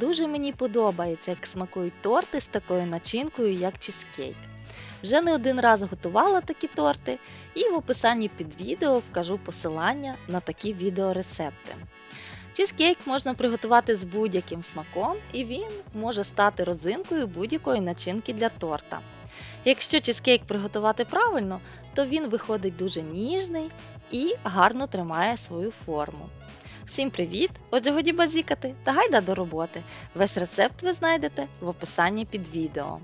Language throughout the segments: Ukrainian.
Дуже мені подобається, як смакують торти з такою начинкою, як чизкейк. Вже не один раз готувала такі торти, і в описанні під відео вкажу посилання на такі відеорецепти. Чизкейк можна приготувати з будь-яким смаком, і він може стати родзинкою будь-якої начинки для торта. Якщо чизкейк приготувати правильно, то він виходить дуже ніжний і гарно тримає свою форму. Всім привіт! Отже, годі базікати та гайда до роботи. Весь рецепт ви знайдете в описанні під відео.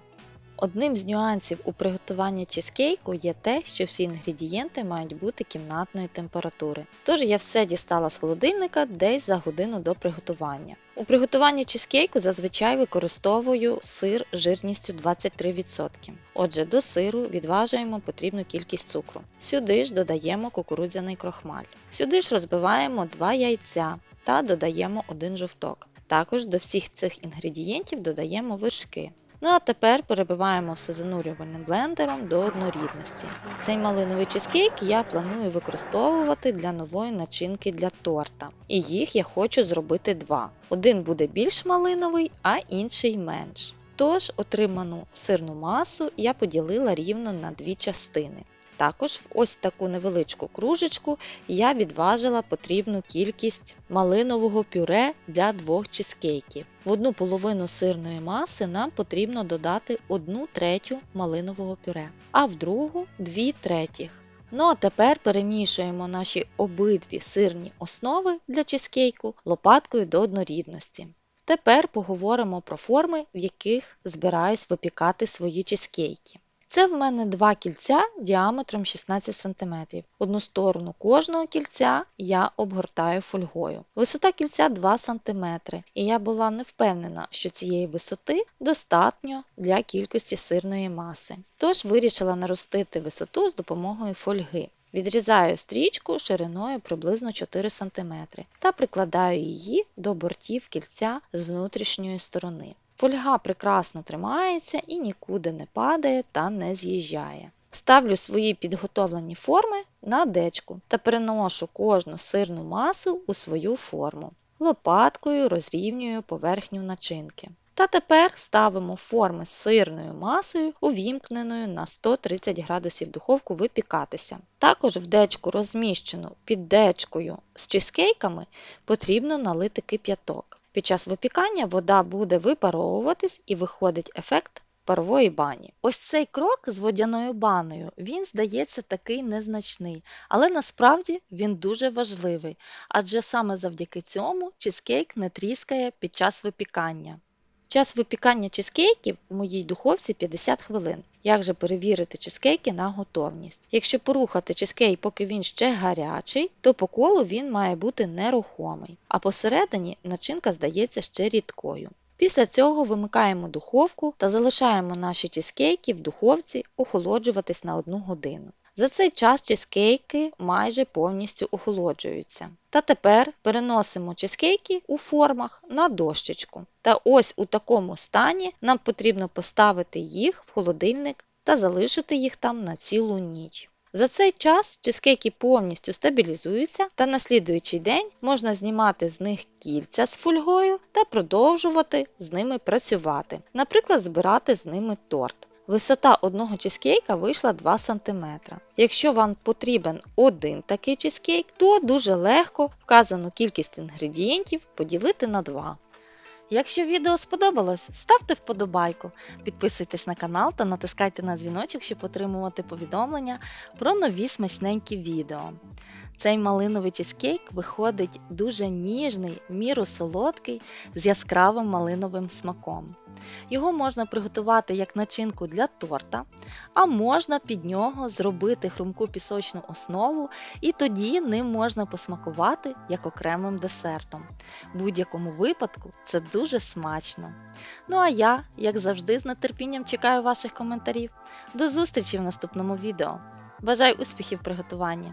Одним з нюансів у приготуванні чизкейку є те, що всі інгредієнти мають бути кімнатної температури. Тож я все дістала з холодильника десь за годину до приготування. У приготуванні чизкейку зазвичай використовую сир жирністю 23%. Отже, до сиру відважуємо потрібну кількість цукру. Сюди ж додаємо кукурудзяний крохмаль. Сюди ж розбиваємо 2 яйця та додаємо один жовток. Також до всіх цих інгредієнтів додаємо вершки. Ну а тепер перебиваємо все занурювальним блендером до однорідності. Цей малиновий чизкейк я планую використовувати для нової начинки для торта. І їх я хочу зробити два. Один буде більш малиновий, а інший менш. Тож отриману сирну масу я поділила рівно на дві частини. Також в ось таку невеличку кружечку я відважила потрібну кількість малинового пюре для двох чизкейків. В одну половину сирної маси нам потрібно додати 1 третю малинового пюре, а в другу 2 третіх. Ну а тепер перемішуємо наші обидві сирні основи для чизкейку лопаткою до однорідності. Тепер поговоримо про форми, в яких збираюсь випікати свої чизкейки. Це в мене два кільця діаметром 16 см. Одну сторону кожного кільця я обгортаю фольгою. Висота кільця 2 см, і я була не впевнена, що цієї висоти достатньо для кількості сирної маси. Тож вирішила наростити висоту з допомогою фольги. Відрізаю стрічку шириною приблизно 4 см та прикладаю її до бортів кільця з внутрішньої сторони. Фольга прекрасно тримається і нікуди не падає та не з'їжджає. Ставлю свої підготовлені форми на дечку та переношу кожну сирну масу у свою форму. Лопаткою розрівнюю поверхню начинки. Та тепер ставимо форми з сирною масою, увімкненою на 130 градусів духовку випікатися. Також в дечку, розміщену під дечкою з чизкейками, потрібно налити кип'яток. Під час випікання вода буде випаровуватись і виходить ефект парової бані. Ось цей крок з водяною баною, він здається такий незначний, але насправді він дуже важливий, адже саме завдяки цьому чизкейк не тріскає під час випікання. Час випікання чизкейків у моїй духовці 50 хвилин. Як же перевірити чизкейки на готовність? Якщо порухати чизкейк, поки він ще гарячий, то по колу він має бути нерухомий, а посередині начинка здається ще рідкою. Після цього вимикаємо духовку та залишаємо наші чизкейки в духовці охолоджуватись на 1 годину. За цей час чизкейки майже повністю охолоджуються. Та тепер переносимо чизкейки у формах на дощечку. Та ось у такому стані нам потрібно поставити їх в холодильник та залишити їх там на цілу ніч. За цей час чизкейки повністю стабілізуються, та на слідуючий день можна знімати з них кільця з фольгою та продовжувати з ними працювати, наприклад, збирати з ними торт. Висота одного чизкейка вийшла 2 см. Якщо вам потрібен один такий чизкейк, то дуже легко вказану кількість інгредієнтів поділити на 2. Якщо відео сподобалось, ставте вподобайку, підписуйтесь на канал та натискайте на дзвіночок, щоб отримувати повідомлення про нові смачненькі відео. Цей малиновий чизкейк виходить дуже ніжний, міру солодкий, з яскравим малиновим смаком. Його можна приготувати як начинку для торта, а можна під нього зробити хрумку пісочну основу, і тоді ним можна посмакувати як окремим десертом. В будь-якому випадку це дуже смачно. Ну а я, як завжди, з нетерпінням чекаю ваших коментарів. До зустрічі в наступному відео. Бажаю успіхів приготуванні!